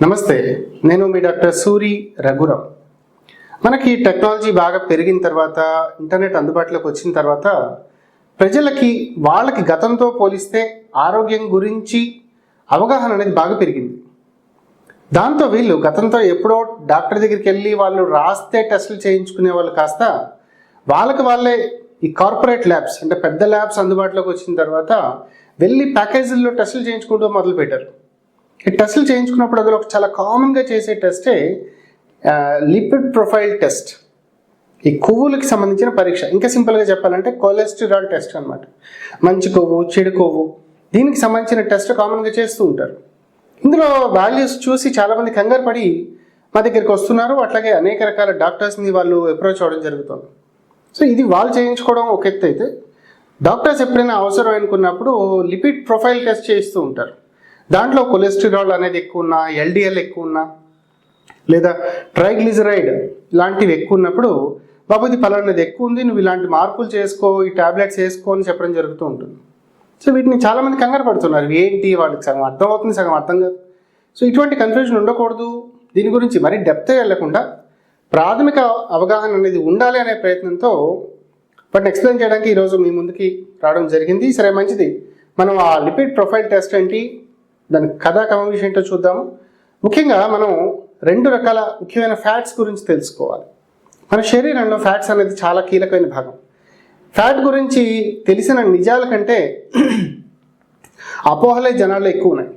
నమస్తే నేను మీ డాక్టర్ సూరి రఘురామ్. మనకి టెక్నాలజీ బాగా పెరిగిన తర్వాత ఇంటర్నెట్ అందుబాటులోకి వచ్చిన తర్వాత ప్రజలకి వాళ్ళకి గతంతో పోలిస్తే ఆరోగ్యం గురించి అవగాహన అనేది బాగా పెరిగింది. దాంతో వీళ్ళు గతంతో ఎప్పుడో డాక్టర్ దగ్గరికి వెళ్ళి వాళ్ళు రాస్తే టెస్టులు చేయించుకునే వాళ్ళు కాస్త వాళ్ళకి వాళ్ళే ఈ కార్పొరేట్ ల్యాబ్స్ అంటే పెద్ద ల్యాబ్స్ అందుబాటులోకి వచ్చిన తర్వాత వెళ్ళి ప్యాకేజీల్లో టెస్టులు చేయించుకుంటూ మొదలుపెట్టారు. ఈ టెస్టులు చేయించుకున్నప్పుడు అందులో ఒక చాలా కామన్గా చేసే టెస్టే లిపిడ్ ప్రొఫైల్ టెస్ట్ ఈ కొవ్వులకి సంబంధించిన పరీక్ష. ఇంకా సింపుల్గా చెప్పాలంటే కొలెస్ట్రాల్ టెస్ట్ అన్నమాట. మంచి కొవ్వు చెడు కొవ్వు దీనికి సంబంధించిన టెస్ట్ కామన్గా చేస్తూ ఉంటారు. ఇందులో వాల్యూస్ చూసి చాలామంది కంగారు పడి మా దగ్గరికి వస్తున్నారు. అట్లాగే అనేక రకాల డాక్టర్స్ని వాళ్ళు అప్రోచ్ అవ్వడం జరుగుతుంది. సో ఇది వాళ్ళు చేయించుకోవడం ఒక ఎత్తు అయితే డాక్టర్స్ ఎప్పుడైనా అవసరం అనుకున్నప్పుడు లిపిడ్ ప్రొఫైల్ టెస్ట్ చేయిస్తూ ఉంటారు. దాంట్లో కొలెస్ట్రాల్ అనేది ఎక్కువ ఉన్నా ఎల్డిఎల్ ఎక్కువ ఉన్నా లేదా ట్రైగ్లిజరైడ్ ఇలాంటివి ఎక్కువ ఉన్నప్పుడు బాబు ఇది పలానాది ఎక్కువ ఉంది నువ్వు ఇలాంటి మార్పులు చేసుకో ఈ టాబ్లెట్స్ వేసుకో అని చెప్పడం జరుగుతూ ఉంటుంది. సో వీటిని చాలామంది కంగారు పడుతున్నారు. ఏంటి వాళ్ళకి సగం అర్థం అవుతుంది సగం అర్థం కాదు. సో ఇటువంటి కన్ఫ్యూజన్ ఉండకూడదు. దీని గురించి మరీ డెప్త్ వెళ్ళకుండా ప్రాథమిక అవగాహన అనేది ఉండాలి అనే ప్రయత్నంతో వాటిని ఎక్స్ప్లెయిన్ చేయడానికి ఈరోజు మీ ముందుకి రావడం జరిగింది. సరే మంచిది. మనం ఆ లిపిడ్ ప్రొఫైల్ టెస్ట్ ఏంటి? దాని కథా కమవిషయం ఏంటో చూద్దాము. ముఖ్యంగా మనం రెండు రకాల ముఖ్యమైన ఫ్యాట్స్ గురించి తెలుసుకోవాలి. మన శరీరంలో ఫ్యాట్స్ అనేది చాలా కీలకమైన భాగం. ఫ్యాట్ గురించి తెలిసిన నిజాల కంటే అపోహలే జనాల్లో ఎక్కువ ఉన్నాయి.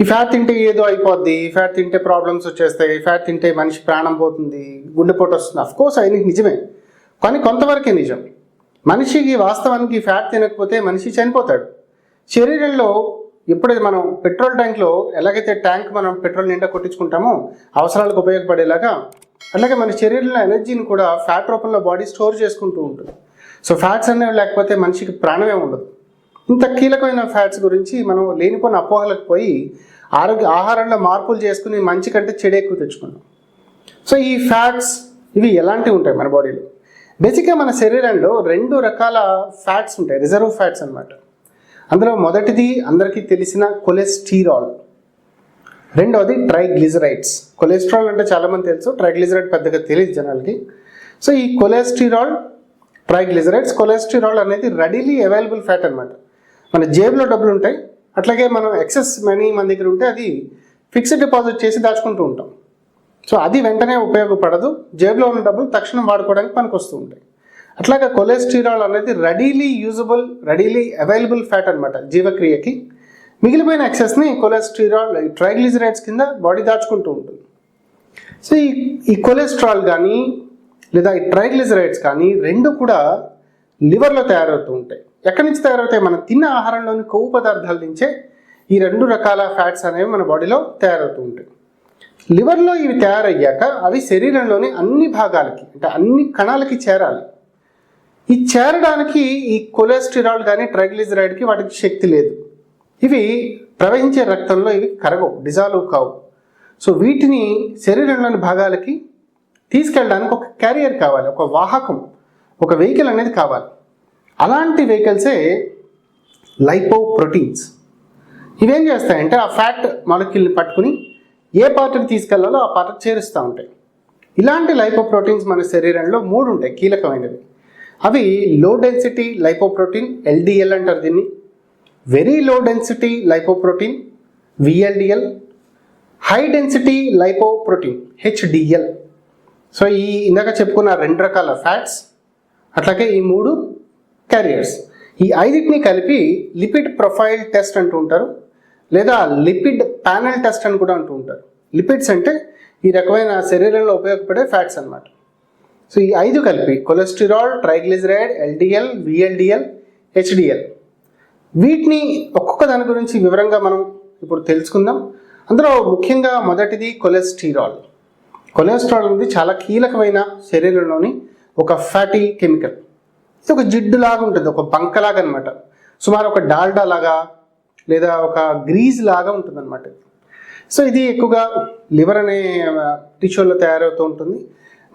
ఈ ఫ్యాట్ తింటే ఏదో అయిపోద్ది ఈ ఫ్యాట్ తింటే ప్రాబ్లమ్స్ వచ్చేస్తాయి ఈ ఫ్యాట్ తింటే మనిషి ప్రాణం పోతుంది గుండెపోటు వస్తుంది. అఫ్కోర్స్ అవి నిజమే. కానీ కొంతవరకే నిజం. మనిషికి వాస్తవానికి ఫ్యాట్ తినకపోతే మనిషి చనిపోతాడు. శరీరంలో ఇప్పుడు మనం పెట్రోల్ ట్యాంక్లో ఎలాగైతే ట్యాంక్ మనం పెట్రోల్ నిండా కొట్టించుకుంటామో అవసరాలకు ఉపయోగపడేలాగా అలాగే మన శరీరంలో ఎనర్జీని కూడా ఫ్యాట్ రూపంలో బాడీ స్టోర్ చేసుకుంటూ ఉంటుంది. సో ఫ్యాట్స్ అనేవి లేకపోతే మనిషికి ప్రాణమే ఉండదు. ఇంత కీలకమైన ఫ్యాట్స్ గురించి మనం లేనిపోయిన అపోహలకు పోయి ఆరోగ్య ఆహారంలో మార్పులు చేసుకుని మంచి కంటే చెడు ఎక్కువ తెచ్చుకున్నాం. సో ఈ ఫ్యాట్స్ ఇవి ఎలాంటివి ఉంటాయి మన బాడీలో? బేసిక్గా మన శరీరంలో రెండు రకాల ఫ్యాట్స్ ఉంటాయి రిజర్వ్ ఫ్యాట్స్ అన్నమాట. అందులో మొదటిది అందరికీ తెలిసిన కొలెస్టీరాల్. రెండవది ట్రైగ్లిజరైడ్స్. కొలెస్ట్రాల్ అంటే చాలామంది తెలుసు ట్రైగ్లిజరైడ్ పెద్దగా తెలియదు జనాలకి. సో ఈ కొలెస్టిరాల్ ట్రైగ్లిజరైడ్స్ కొలెస్టిరాల్ అనేది రెడీలీ అవైలబుల్ ఫ్యాట్ అనమాట మన జేబులో డబ్బులు ఉంటాయి అట్లాగే మనం ఎక్సెస్ మనీ మన దగ్గర ఉంటే అది ఫిక్స్డ్ డిపాజిట్ చేసి దాచుకుంటూ ఉంటాం. సో అది వెంటనే ఉపయోగపడదు జేబులో ఉన్న డబ్బులు తక్షణం వాడుకోవడానికి పనికి వస్తూ ఉంటాయి. అట్లాగే కొలెస్టిరాల్ అనేది readily usable readily available fat అనమాట జీవక్రియకి. మిగిలిపోయిన ఎక్సెస్ని కొలెస్టిరాల్ ట్రైగ్లిజరైడ్స్ కింద బాడీ దాచుకుంటూ ఉంటుంది. సో ఈ ఈ కొలెస్ట్రాల్ కానీ లేదా ఈ ట్రైగ్లిజరైడ్స్ కానీ రెండు కూడా లివర్లో తయారవుతూ ఉంటాయి. ఎక్కడి నుంచి తయారవుతాయి? మనం తిన్న ఆహారంలోని కొవ్వు పదార్థాల నుంచే ఈ రెండు రకాల ఫ్యాట్స్ అనేవి మన బాడీలో తయారవుతూ ఉంటాయి. లివర్లో ఇవి తయారయ్యాక అవి శరీరంలోని అన్ని భాగాలకి అంటే అన్ని కణాలకి చేరాలి. ఈ చేరడానికి ఈ కొలెస్టిరాల్ కానీ ట్రైగ్లిజరైడ్కి వాటికి శక్తి లేదు. ఇవి ప్రవహించే రక్తంలో ఇవి కరగవు డిజాల్వ్ కావు. సో వీటిని శరీరంలోని భాగాలకి తీసుకెళ్ళడానికి ఒక క్యారియర్ కావాలి ఒక వాహకం ఒక వెహికల్ అనేది కావాలి. అలాంటి వెహికల్సే లైపో ప్రోటీన్స్ ఇవేం చేస్తాయంటే ఆ ఫ్యాట్ మాలిక్యూల్ని పట్టుకుని ఏ పార్ట్ని తీసుకెళ్ళాలో ఆ పార్ట్ చేరుస్తూ ఉంటాయి. ఇలాంటి లైపో ప్రోటీన్స్ మన శరీరంలో మూడు ఉంటాయి కీలకమైనవి. అవి లో డెన్సిటీ లైపోప్రోటీన్ ఎల్డిఎల్ అంటారు దీన్ని. Very low density lipoprotein VLDL high density lipoprotein HDL so ఈ ఇందాక చెప్పుకున్న రెండు రకాల ఫ్యాట్స్ అట్లాగే ఈ మూడు క్యారియర్స్ ఈ ఐదింటిని కలిపి లిపిడ్ ప్రొఫైల్ టెస్ట్ అంటూ ఉంటారు లేదా లిపిడ్ ప్యానల్ టెస్ట్ అని కూడా అంటూ ఉంటారు. లిపిడ్స్ అంటే ఈ రకమైన శరీరంలో ఉపయోగపడే ఫ్యాట్స్ అన్నమాట. సో ఈ ఐదు కలిపి cholesterol triglyceride LDL VLDL HDL వీటిని ఒక్కొక్క దాని గురించి వివరంగా మనం ఇప్పుడు తెలుసుకుందాం. అందులో ముఖ్యంగా మొదటిది కొలెస్టిరాల్ కొలెస్ట్రాల్ అనేది చాలా కీలకమైన శరీరంలోని ఒక ఫ్యాటీ కెమికల్ ఇది ఒక జిడ్డు లాగా ఉంటుంది ఒక బంకలాగా అనమాట సుమారు ఒక డాల్డా లాగా లేదా ఒక గ్రీజ్ లాగా ఉంటుంది అనమాట సో ఇది ఎక్కువగా లివర్ అనే టిష్యూలో తయారవుతూ ఉంటుంది.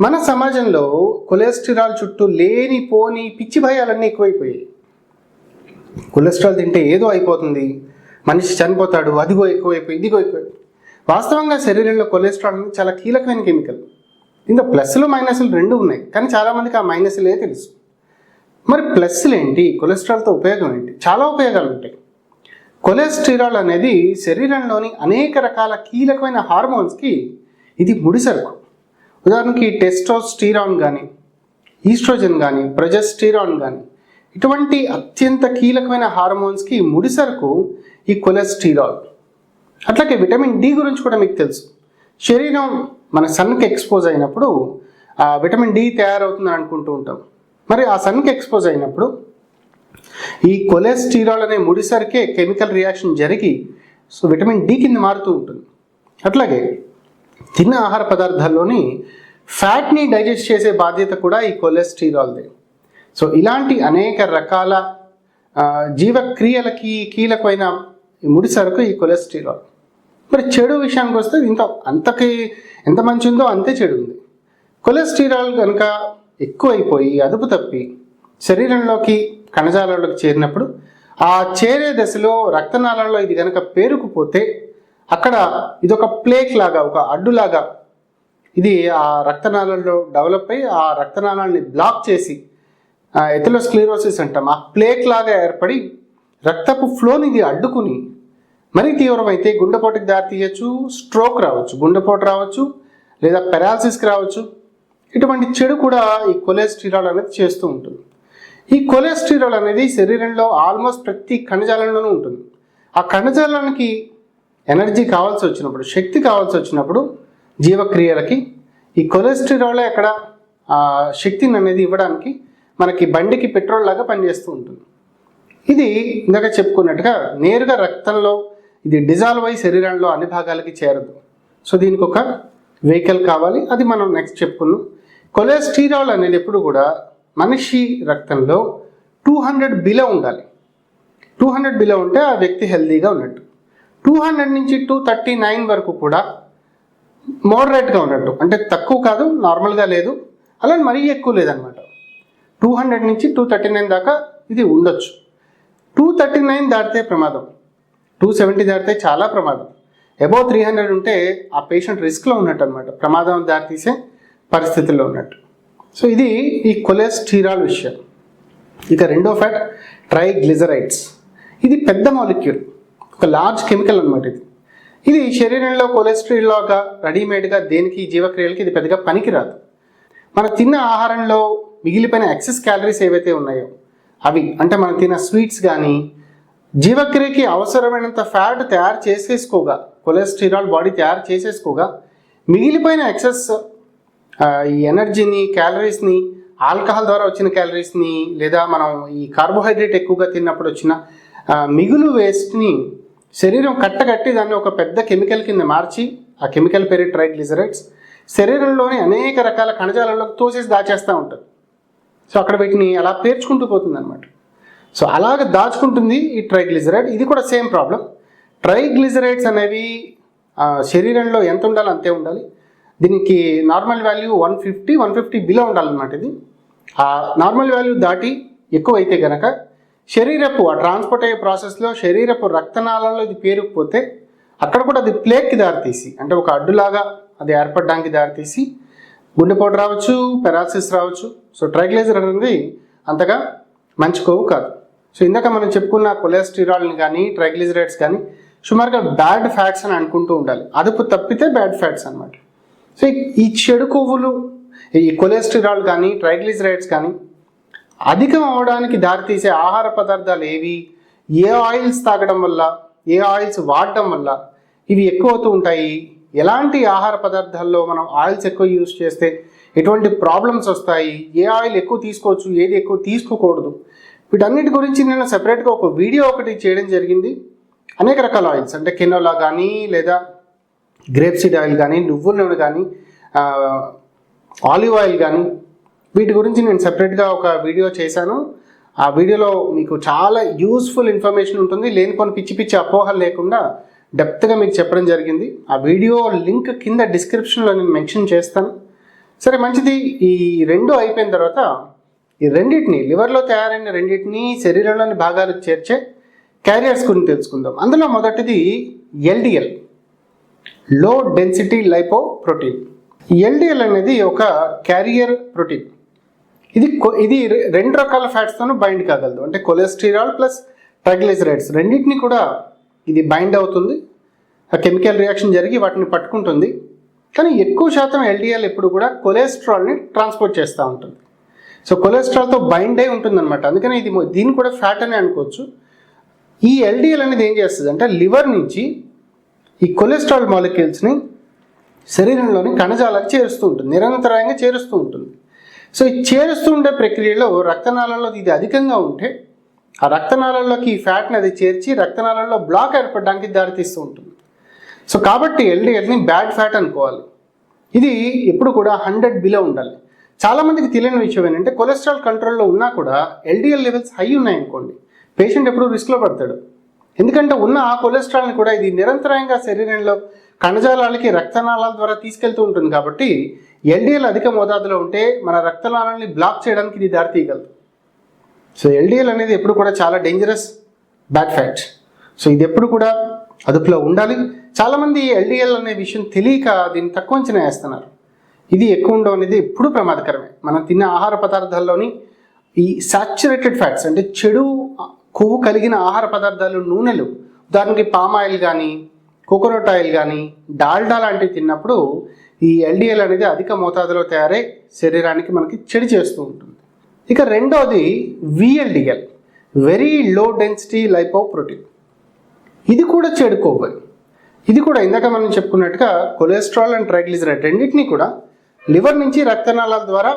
మన సమాజంలో కొలెస్ట్రాల్ చుట్టూ లేని పోని పిచ్చి భయాలన్నీ ఎక్కువైపోయాయి. కొలెస్ట్రాల్ తింటే ఏదో అయిపోతుంది. మనిషి చనిపోతాడు అదిగో ఎక్కువైపోయి ఇదిగో ఎక్కువ వాస్తవంగా శరీరంలో కొలెస్ట్రాల్ అనేది చాలా కీలకమైన కెమికల్. ఇందులో ప్లస్లు మైనస్లు రెండు ఉన్నాయి కానీ చాలామందికి ఆ మైనస్లే తెలుసు. మరి ప్లస్లు ఏంటి? కొలెస్ట్రాల్తో ఉపయోగం ఏంటి? చాలా ఉపయోగాలు ఉంటాయి. కొలెస్ట్రాల్ అనేది శరీరంలోని అనేక రకాల కీలకమైన హార్మోన్స్కి ఇది ముడిసరుకు. ఉదాహరణకి టెస్టోస్టీరాన్ కానీ ఈస్ట్రోజన్ కానీ ప్రొజెస్టీరాన్ కానీ ఇటువంటి అత్యంత కీలకమైన హార్మోన్స్కి ముడిసరుకు ఈ కొలెస్టీరాల్. అట్లాగే విటమిన్ డి గురించి కూడా మీకు తెలుసు. శరీరం మన సన్కి ఎక్స్పోజ్ అయినప్పుడు ఆ విటమిన్ డి తయారవుతుందని అనుకుంటూ ఉంటాం. మరి ఆ సన్కి ఎక్స్పోజ్ అయినప్పుడు ఈ కొలెస్టీరాల్ అనే ముడిసరికే కెమికల్ రియాక్షన్ జరిగి సో విటమిన్ డి కింద మారుతూ ఉంటుంది. అట్లాగే తిన్న ఆహార పదార్థాల్లోని ఫ్యాట్ని డైజెస్ట్ చేసే బాధ్యత కూడా ఈ కొలెస్ట్రాల్దే. సో ఇలాంటి అనేక రకాల జీవక్రియలకి కీలకమైన ఈ ముడి సరుకు ఈ కొలెస్ట్రాల్. మరి చెడు విషయానికి వస్తే ఇంత అంతకి ఎంత మంచి ఉందో అంతే చెడు ఉంది కొలెస్ట్రాల్ కనుక ఎక్కువైపోయి అదుపు తప్పి శరీరంలోకి కణజాలాల్లోకి చేరినప్పుడు ఆ చేరే దశలో రక్తనాళాల్లో ఇది కనుక పేరుకుపోతే అక్కడ ఇదొక ప్లేక్ లాగా ఒక అడ్డులాగా ఇది ఆ రక్తనాళాల్లో డెవలప్ అయ్యి ఆ రక్తనాళాన్ని బ్లాక్ చేసి ఎథిలోస్క్లీరోసిస్ అంటాం. ఆ ప్లేక్ లాగా ఏర్పడి రక్తపు ఫ్లోని ఇది అడ్డుకుని మరీ తీవ్రమైతే గుండెపోటుకి దారి తీయచ్చు స్ట్రోక్ రావచ్చు గుండెపోటు రావచ్చు లేదా పెరాలసిస్కి రావచ్చు. ఇటువంటి చెడు కూడా ఈ కొలెస్ట్రాల్ అనేది చేస్తూ ఉంటుంది. ఈ కొలెస్ట్రాల్ అనేది శరీరంలో ఆల్మోస్ట్ ప్రతి కణజాలంలోనూ ఉంటుంది. ఆ కణజాలానికి ఎనర్జీ కావాల్సి వచ్చినప్పుడు శక్తి కావాల్సి వచ్చినప్పుడు జీవక్రియలకి ఈ కొలెస్ట్రాల్ అక్కడ శక్తిని అనేది ఇవ్వడానికి మనకి బండికి పెట్రోల్ లాగా పనిచేస్తూ ఉంటుంది. ఇది ఇందాక చెప్పుకున్నట్టుగా నేరుగా రక్తంలో ఇది డిజాల్వ్ అయి శరీరంలో అన్ని భాగాలకి చేరదు. సో దీనికి ఒక వెహికల్ కావాలి అది మనం నెక్స్ట్ చెప్పుకున్నాం కొలెస్ట్రాల్ అనేది ఎప్పుడు కూడా మనిషి రక్తంలో టూ హండ్రెడ్ బిలో ఉండాలి. టూ హండ్రెడ్ బిలో ఉంటే ఆ వ్యక్తి హెల్తీగా ఉన్నట్టు. టూ హండ్రెడ్ నుంచి టూ థర్టీ నైన్ వరకు కూడా మోడరేట్గా ఉన్నట్టు. అంటే తక్కువ కాదు నార్మల్గా లేదు. అలా మరీ ఎక్కువ లేదనమాట టూ హండ్రెడ్ నుంచి టూ థర్టీ నైన్ దాకా ఇది ఉండొచ్చు. టూ థర్టీ నైన్ దాటితే ప్రమాదం. టూ సెవెంటీ దాటితే చాలా ప్రమాదం. అబౌవ్ త్రీ హండ్రెడ్ ఉంటే ఆ పేషెంట్ రిస్క్లో ఉన్నట్టు అనమాట ప్రమాదం దారితీసే పరిస్థితుల్లో ఉన్నట్టు. సో ఇది ఈ కొలెస్టీరాల్ విషయం. ఇక రెండో ఫ్యాట్ ట్రైగ్లిజరైడ్స్. ఇది పెద్ద మాలిక్యూల్ ఒక లార్జ్ కెమికల్ అనమాట ఇది. ఇది శరీరంలో కొలెస్ట్రాల్ లాగా రెడీమేడ్గా దేనికి జీవక్రియలకి ఇది పెద్దగా పనికిరాదు. మన తిన్న ఆహారంలో మిగిలిపోయిన ఎక్సెస్ క్యాలరీస్ ఏవైతే ఉన్నాయో అవి అంటే మనం తిన్న స్వీట్స్ కానీ జీవక్రియకి అవసరమైనంత ఫ్యాట్ తయారు చేసేసుకోగా కొలెస్ట్రాల్ బాడీ తయారు చేసేసుకోగా మిగిలిపోయిన ఎక్సెస్ ఈ ఎనర్జీని క్యాలరీస్ని ఆల్కహాల్ ద్వారా వచ్చిన క్యాలరీస్ని లేదా మనం ఈ కార్బోహైడ్రేట్ ఎక్కువగా తిన్నప్పుడు వచ్చిన మిగులు వేస్ట్ని శరీరం కట్టగట్టి దాన్ని ఒక పెద్ద కెమికల్ కింద మార్చి ఆ కెమికల్ పేరు ట్రైగ్లిజరైడ్స్ శరీరంలోని అనేక రకాల కణజాలంలో తోసేసి దాచేస్తూ ఉంటుంది. సో అక్కడ వీటిని అలా పేర్చుకుంటూ పోతుంది అనమాట సో అలాగ దాచుకుంటుంది ఈ ట్రైగ్లిజరైడ్ ఇది కూడా సేమ్ ప్రాబ్లం. ట్రైగ్లిజరైడ్స్ అనేవి ఆ, శరీరంలో ఎంత ఉండాలో అంతే ఉండాలి. దీనికి normal value one fifty one fifty below ఉండాలన్నమాట ఇది. ఆ నార్మల్ వాల్యూ దాటి ఎక్కువ అయితే కనుక శరీరపు ఆ ట్రాన్స్పోర్ట్ అయ్యే ప్రాసెస్లో శరీరపు రక్తనాళాల్లో ఇది పేరుకుపోతే అక్కడ కూడా అది ప్లేక్కి దారితీసి అంటే ఒక అడ్డులాగా అది ఏర్పడడానికి దారితీసి గుండెపోటు రావచ్చు పెరాలసిస్ రావచ్చు. సో ట్రైగ్లైజర్ అనేది అంతగా మంచి కొవ్వు కాదు. సో ఇందాక మనం చెప్పుకున్న కొలెస్టిరాల్ని కానీ ట్రైగ్లిజరైడ్స్ కానీ సుమారుగా బ్యాడ్ ఫ్యాట్స్ అని అనుకుంటూ ఉండాలి. అదుపు తప్పితే బ్యాడ్ ఫ్యాట్స్ అనమాట సో ఈ- చెడు కొవ్వులు ఈ కొలెస్టిరాల్ కానీ ట్రైగ్లిజరైడ్స్ కానీ అధికం అవడానికి దారితీసే ఆహార పదార్థాలు ఏవి? ఏ ఆయిల్స్ తాగడం వల్ల ఏ ఆయిల్స్ వాడడం వల్ల ఇవి ఎక్కువ అవుతూ ఉంటాయి? ఎలాంటి ఆహార పదార్థాల్లో మనం ఆయిల్స్ ఎక్కువ యూజ్ చేస్తే ఎటువంటి ప్రాబ్లమ్స్ వస్తాయి? ఏ ఆయిల్ ఎక్కువ తీసుకోవచ్చు? ఏది ఎక్కువ తీసుకోకూడదు? వీటన్నిటి గురించి నేను సెపరేట్గా ఒక వీడియో ఒకటి చేయడం జరిగింది. అనేక రకాల ఆయిల్స్ అంటే కెనోలా కానీ లేదా గ్రేప్ సీడ్ ఆయిల్ కానీ నువ్వుల నూనె కానీ ఆలివ్ ఆయిల్ కానీ వీటి గురించి నేను సెపరేట్గా ఒక వీడియో చేశాను. ఆ వీడియోలో మీకు చాలా యూస్ఫుల్ ఇన్ఫర్మేషన్ ఉంటుంది. లేని కొన్ని పిచ్చి పిచ్చి అపోహలు లేకుండా డెప్త్గా మీకు చెప్పడం జరిగింది. ఆ వీడియో లింక్ కింద డిస్క్రిప్షన్లో నేను మెన్షన్ చేస్తాను. సరే మంచిది. ఈ రెండు అయిపోయిన తర్వాత ఈ రెండింటిని లివర్లో తయారైన రెండింటిని శరీరంలోని భాగాలకు చేర్చే క్యారియర్స్ గురించి తెలుసుకుందాం. అందులో మొదటిది LDL low density lipoprotein LDL అనేది ఒక క్యారియర్ ప్రోటీన్ ఇది కొ- ఇది రెండు రకాల ఫ్యాట్స్తోనూ బైండ్ కాగలదు. అంటే కొలెస్ట్రాల్ ప్లస్ ట్రైగ్లిసరైడ్స్ రెండింటిని కూడా ఇది బైండ్ అవుతుంది. ఆ కెమికల్ రియాక్షన్ జరిగి వాటిని పట్టుకుంటుంది. కానీ ఎక్కువ శాతం ఎల్డిఎల్ ఎప్పుడు కూడా కొలెస్ట్రాల్ని ట్రాన్స్పోర్ట్ చేస్తూ ఉంటుంది. సో కొలెస్ట్రాల్తో బైండ్ అయి ఉంటుంది అనమాట అందుకని ఇది దీన్ని కూడా ఫ్యాట్ అని అనుకోవచ్చు. ఈ ఎల్డిఎల్ అనేది ఏం చేస్తుంది అంటే లివర్ నుంచి ఈ కొలెస్ట్రాల్ మాలిక్యూల్స్ని శరీరంలోని కణజాలకు చేరుస్తూ ఉంటుంది. నిరంతరాయంగా చేరుస్తూ ఉంటుంది. సో ఈ చేరుస్తూ ఉండే ప్రక్రియలో రక్తనాళాల్లో ఇది అధికంగా ఉంటే ఆ రక్తనాళాల్లోకి ఈ ఫ్యాట్ని అది చేర్చి రక్తనాళాల్లో బ్లాక్ ఏర్పడడానికి దారితీస్తూ ఉంటుంది. సో కాబట్టి ఎల్డిఎల్ని బ్యాడ్ ఫ్యాట్ అనుకోవాలి. ఇది ఎప్పుడు కూడా హండ్రెడ్ బిలో ఉండాలి. చాలామందికి తెలియని విషయం ఏంటంటే కొలెస్ట్రాల్ కంట్రోల్లో ఉన్నా కూడా ఎల్డిఎల్ లెవెల్స్ హై ఉన్నాయనుకోండి పేషెంట్ ఎప్పుడు రిస్క్లో పడతాడు. ఎందుకంటే ఉన్న ఆ కొలెస్ట్రాల్ని కూడా ఇది నిరంతరాయంగా శరీరంలో కణజాలాలకి రక్తనాళాల ద్వారా తీసుకెళ్తూ ఉంటుంది కాబట్టి ఎల్డిఎల్ అధిక మోతాదులో ఉంటే మన రక్తనాళాలని బ్లాక్ చేయడానికి ఇది దారితీయగలదు సో ఎల్డిఎల్ అనేది ఎప్పుడు కూడా చాలా డేంజరస్ బ్యాడ్ ఫ్యాక్ట్ సో ఇది ఎప్పుడు కూడా అదుపులో ఉండాలి. చాలామంది ఎల్డిఎల్ అనే విషయం తెలియక దీన్ని తక్కువ అంచనా వేస్తున్నారు. ఇది ఎక్కువ ఉండడం అనేది ఎప్పుడు ప్రమాదకరమే. మనం తిన్న ఆహార పదార్థాల్లోని ఈ సాచురేటెడ్ ఫ్యాట్స్ అంటే చెడు కొవ్వు కలిగిన ఆహార పదార్థాలు నూనెలు ఉదాహరణకి పామ్ ఆయిల్ కానీ కోకోనట్ ఆయిల్ కానీ డాల్డా లాంటివి తిన్నప్పుడు ఈ ఎల్డిఎల్ అనేది అధిక మోతాదులో తయారై శరీరానికి మనకి చెడు చేస్తూ ఉంటుంది. ఇక రెండోది VLDL very low density lipoprotein ఇది కూడా చెడు ఇది కూడా ఇందాక మనం చెప్పుకున్నట్టుగా కొలెస్ట్రాల్ అండ్ ట్రైగ్లిజరైడ్ రెండింటినీ కూడా లివర్ నుంచి రక్తనాళాల ద్వారా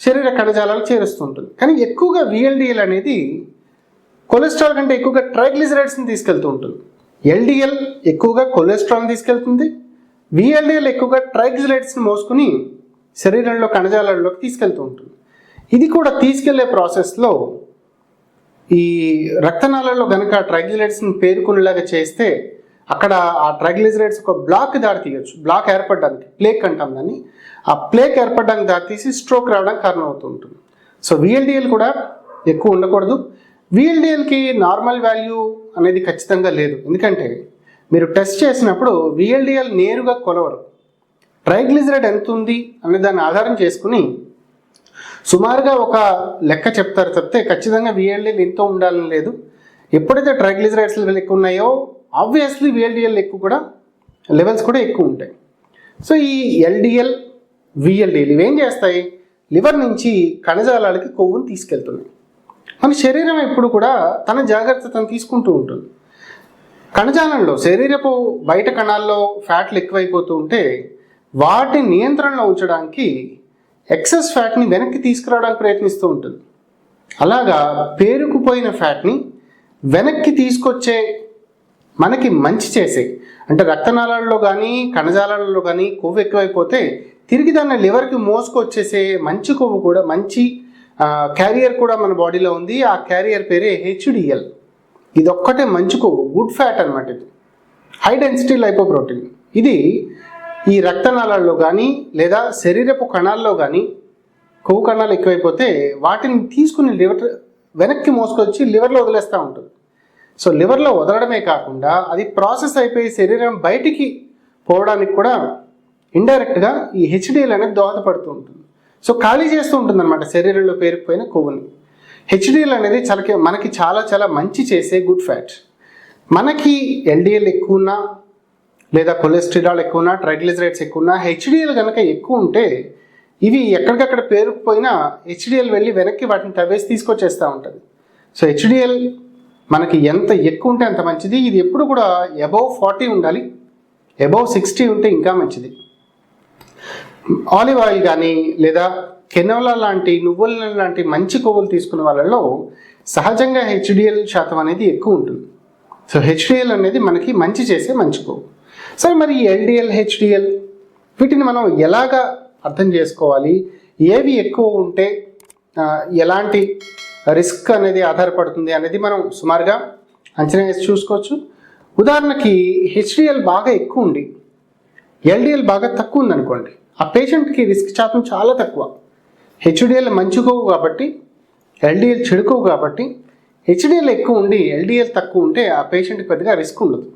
శరీర కణజాలాలు చేరుస్తుంటుంది కానీ ఎక్కువగా విఎల్డిఎల్ అనేది కొలెస్ట్రాల్ కంటే ఎక్కువగా ట్రైగ్లిజరైడ్స్ని తీసుకెళ్తూ ఉంటుంది. ఎల్డిఎల్ ఎక్కువగా కొలెస్ట్రాల్ని తీసుకెళ్తుంది. విఎల్డిఎల్ ఎక్కువగా ట్రైగ్లిజరైడ్స్ని మోసుకుని శరీరంలో కణజాలంలోకి తీసుకెళ్తూ ఉంటుంది. ఇది కూడా తీసుకెళ్ళే ప్రాసెస్లో ఈ రక్తనాళాల్లో కనుక ట్రైగ్లిజరైడ్స్ని పేర్కొనేలాగా చేస్తే అక్కడ ఆ ట్రైగ్లిజరైడ్స్ ఒక బ్లాక్ దారి తీయచ్చు బ్లాక్ ఏర్పడడానికి ప్లేక్ అంటాం దాన్ని. ఆ ప్లేక్ ఏర్పడడానికి దారి తీసి స్ట్రోక్ రావడానికి కారణం అవుతూ ఉంటుంది. సో విఎల్డిఎల్ కూడా ఎక్కువ ఉండకూడదు. విఎల్డిఎల్కి నార్మల్ వాల్యూ అనేది ఖచ్చితంగా లేదు. ఎందుకంటే మీరు టెస్ట్ చేసినప్పుడు విఎల్డిఎల్ నేరుగా కొలవరు. ట్రైగ్లిజరైడ్ ఎంత ఉంది అనే దాన్ని ఆధారం చేసుకుని సుమారుగా ఒక లెక్క చెప్తారు తప్పితే ఖచ్చితంగా విఎల్డిఎల్ ఎంతో ఉండాలని లేదు. ఎప్పుడైతే ట్రైగ్లిజరైడ్స్ లెవెల్ ఎక్కువ ఉన్నాయో ఆబ్వియస్లీ విఎల్డిఎల్ ఎక్కువ కూడా లెవెల్స్ కూడా ఎక్కువ ఉంటాయి. సో ఈ ఎల్డిఎల్ విఎల్డిఎల్ ఇవేం చేస్తాయి? లివర్ నుంచి కణజాలాలకి కొవ్వును తీసుకెళ్తున్నాయి. మన శరీరం ఎప్పుడు కూడా తన జాగ్రత్త తను తీసుకుంటూ ఉంటుంది. కణజాలంలో శరీరపు బయట కణాల్లో ఫ్యాట్లు ఎక్కువైపోతూ ఉంటే వాటిని నియంత్రణలో ఉంచడానికి ఎక్సెస్ ఫ్యాట్ని వెనక్కి తీసుకురావడానికి ప్రయత్నిస్తూ ఉంటుంది. అలాగా పేరుకుపోయిన ఫ్యాట్ని వెనక్కి తీసుకొచ్చే మనకి మంచి చేసే అంటే రక్తనాళాల్లో కానీ కణజాలాలలో కానీ కొవ్వు ఎక్కువైపోతే తిరిగి దాన్ని లివర్కి మోసుకొచ్చేసే మంచి కొవ్వు కూడా మంచి క్యారియర్ కూడా మన బాడీలో ఉంది. ఆ క్యారియర్ పేరే హెచ్డిఎల్. ఇది ఒక్కటే మంచి కొవ్వు గుడ్ ఫ్యాట్ అనమాట ఇది. హై డెన్సిటీ లైపోప్రోటీన్ ఇది ఈ రక్తనాళాల్లో కానీ లేదా శరీరపు కణాల్లో కానీ కొవ్వు కణాలు ఎక్కువైపోతే వాటిని తీసుకుని లివర్ వెనక్కి మోసుకొచ్చి లివర్లో వదిలేస్తూ ఉంటుంది. సో లివర్లో వదలడమే కాకుండా అది ప్రాసెస్ అయిపోయి శరీరం బయటికి పోవడానికి కూడా ఇండైరెక్ట్గా ఈ హెచ్డిఎల్ అనేది దోహదపడుతూ ఉంటుంది. సో ఖాళీ చేస్తూ ఉంటుంది అనమాట శరీరంలో పేరుకుపోయిన కొవ్వుని. హెచ్డిఎల్ అనేది చాలా మనకి చాలా చాలా మంచి చేసే గుడ్ ఫ్యాట్ మనకి ఎల్డిఎల్ ఎక్కువ ఉన్నా లేదా కొలెస్ట్రాల్ ఎక్కువ ఉన్నా ట్రైగ్లిజరైడ్స్ ఎక్కువ ఉన్నా హెచ్డిఎల్ కనుక ఎక్కువ ఉంటే ఇవి ఎక్కడికక్కడ పేరుకుపోయినా హెచ్డిఎల్ వెళ్ళి వెనక్కి వాటిని తవ్వేసి తీసుకొచ్చేస్తూ ఉంటుంది. సో హెచ్డిఎల్ మనకి ఎంత ఎక్కువ ఉంటే అంత మంచిది. ఇది ఎప్పుడు కూడా అబౌవ్ ఫార్టీ ఉండాలి. అబౌవ్ సిక్స్టీ ఉంటే ఇంకా మంచిది. ఆలివ్ ఆయిల్ కానీ లేదా కెనోలా లాంటి నువ్వుల లాంటి మంచి కొవ్వులు తీసుకున్న వాళ్ళలో సహజంగా హెచ్డిఎల్ శాతం అనేది ఎక్కువ ఉంటుంది. సో హెచ్డిఎల్ అనేది మనకి మంచి చేసే మంచి కొవ్వు. సరే మరి ఎల్డిఎల్ హెచ్డిఎల్ వీటిని మనం ఎలాగా అర్థం చేసుకోవాలి? ఏవి ఎక్కువ ఉంటే ఎలాంటి రిస్క్ అనేది ఆధారపడుతుంది అనేది మనం సుమారుగా అంచనా వేసి చూసుకోవచ్చు. ఉదాహరణకి హెచ్డిఎల్ బాగా ఎక్కువ ఉండి ఎల్డిఎల్ బాగా తక్కువ ఉందనుకోండి. ఆ పేషెంట్కి రిస్క్ శాతం చాలా తక్కువ. హెచ్డిఎల్ మంచి కాబట్టి ఎల్డిఎల్ చెడుకోవు కాబట్టి హెచ్డిఎల్ ఎక్కువ ఉండి ఎల్డిఎల్ తక్కువ ఉంటే ఆ పేషెంట్కి పెద్దగా రిస్క్ ఉండదు.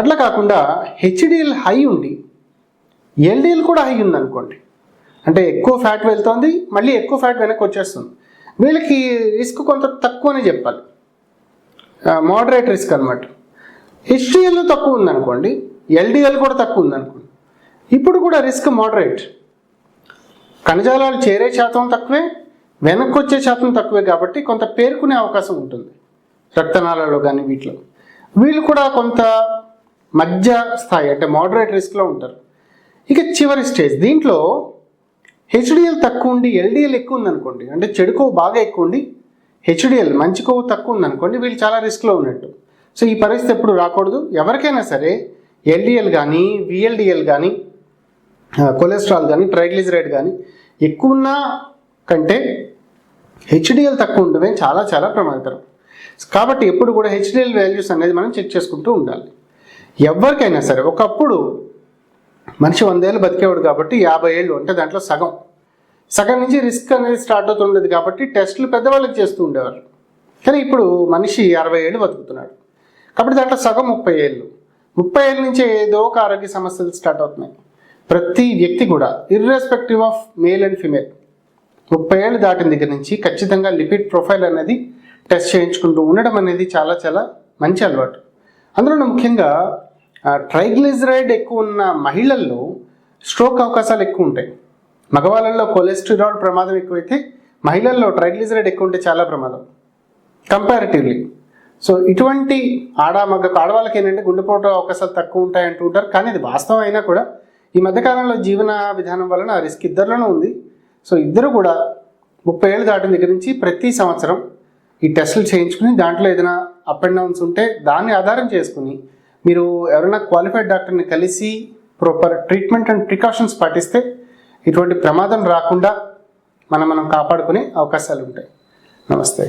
అట్లా కాకుండా హెచ్డిఎల్ హై ఉండి ఎల్డిఎల్ కూడా హై ఉందనుకోండి అంటే ఎక్కువ ఫ్యాట్ వెళ్తుంది మళ్ళీ ఎక్కువ ఫ్యాట్ వెనక్కి వచ్చేస్తుంది. వీళ్ళకి రిస్క్ కొంత తక్కువనే చెప్పాలి. మోడరేట్ రిస్క్ అనమాట హెచ్డిఎల్ తక్కువ ఉందనుకోండి ఎల్డిఎల్ కూడా తక్కువ ఉందనుకోండి ఇప్పుడు కూడా రిస్క్ మోడరేట్. కణజాలాలు చేరే శాతం తక్కువే వెనక్కి వచ్చే శాతం తక్కువే కాబట్టి కొంత పేరుకునే అవకాశం ఉంటుంది. రక్తనాళాల్లో కానీ వీటిలో. వీళ్ళు కూడా కొంత మధ్య స్థాయి అంటే మోడరేట్ రిస్క్లో ఉంటారు. ఇక చివరి స్టేజ్. దీంట్లో హెచ్డిఎల్ తక్కువ ఉండి ఎల్డిఎల్ ఎక్కువ ఉందనుకోండి అంటే చెడు కొవ్వు బాగా ఎక్కువ ఉండి హెచ్డిఎల్ మంచి కొవ్వు తక్కువ ఉందనుకోండి వీళ్ళు చాలా రిస్క్లో ఉన్నట్టు. సో ఈ పరిస్థితి ఎప్పుడు రాకూడదు. ఎవరికైనా సరే ఎల్డిఎల్ కానీ విఎల్డిఎల్ కానీ కొలెస్ట్రాల్ కానీ ట్రైగ్లిజరైడ్ కానీ ఎక్కువ ఉన్న కంటే హెచ్డిఎల్ తక్కువ ఉండడమే చాలా చాలా ప్రమాదకరం. కాబట్టి ఎప్పుడు కూడా హెచ్డిఎల్ వాల్యూస్ అనేది మనం చెక్ చేసుకుంటూ ఉండాలి. ఎవరికైనా సరే ఒకప్పుడు మనిషి వందేళ్ళు బతికేవాడు కాబట్టి యాభై ఏళ్ళు అంటే దాంట్లో సగం. సగం నుంచి రిస్క్ అనేది స్టార్ట్ అవుతుండేది కాబట్టి టెస్టులు పెద్దవాళ్ళకి చేస్తూ ఉండేవారు. కానీ ఇప్పుడు మనిషి అరవై ఏళ్ళు బతుకుతున్నాడు. కాబట్టి దాంట్లో సగం ముప్పై ఏళ్ళు. ముప్పై ఏళ్ళ నుంచే ఏదో ఒక ఆరోగ్య సమస్యలు స్టార్ట్ అవుతున్నాయి. ప్రతి వ్యక్తి కూడా irrespective of male and female ముప్పై ఏళ్ళు దాటిన దగ్గర నుంచి ఖచ్చితంగా లిపిడ్ ప్రొఫైల్ అనేది టెస్ట్ చేయించుకుంటూ ఉండడం అనేది చాలా చాలా మంచి అలవాటు. అందులో ముఖ్యంగా ట్రైగ్లిజరైడ్ ఎక్కువ ఉన్న మహిళల్లో స్ట్రోక్ అవకాశాలు ఎక్కువ ఉంటాయి. మగవాళ్ళల్లో కొలెస్ట్రాల్ ప్రమాదం ఎక్కువైతే మహిళల్లో ట్రైగ్లిజరైడ్ ఎక్కువ ఉంటే చాలా ప్రమాదం. కంపారిటివ్లీ సో ఇటువంటి ఆడ మగ ఆడవాళ్ళకి ఏంటంటే గుండెపోటు అవకాశాలు తక్కువ ఉంటాయి అంటూ ఉంటారు. కానీ ఇది వాస్తవం అయినా కూడా ఈ మధ్యకాలంలో జీవన విధానం వలన రిస్క్ ఇద్దరిలోనూ ఉంది. సో ఇద్దరు కూడా ముప్పై ఏళ్ళు దాటిన దగ్గర నుంచి ప్రతి సంవత్సరం ఈ టెస్టులు చేయించుకుని దాంట్లో ఏదైనా అప్ అండ్ డౌన్స్ ఉంటే దాన్ని ఆధారం చేసుకుని మీరు ఎవరైనా క్వాలిఫైడ్ డాక్టర్ని కలిసి ప్రాపర్ ట్రీట్మెంట్ అండ్ ప్రికాషన్స్ పాటిస్తే ఇటువంటి ప్రమాదం రాకుండా మనం మనం కాపాడుకునే అవకాశాలు ఉంటాయి నమస్తే.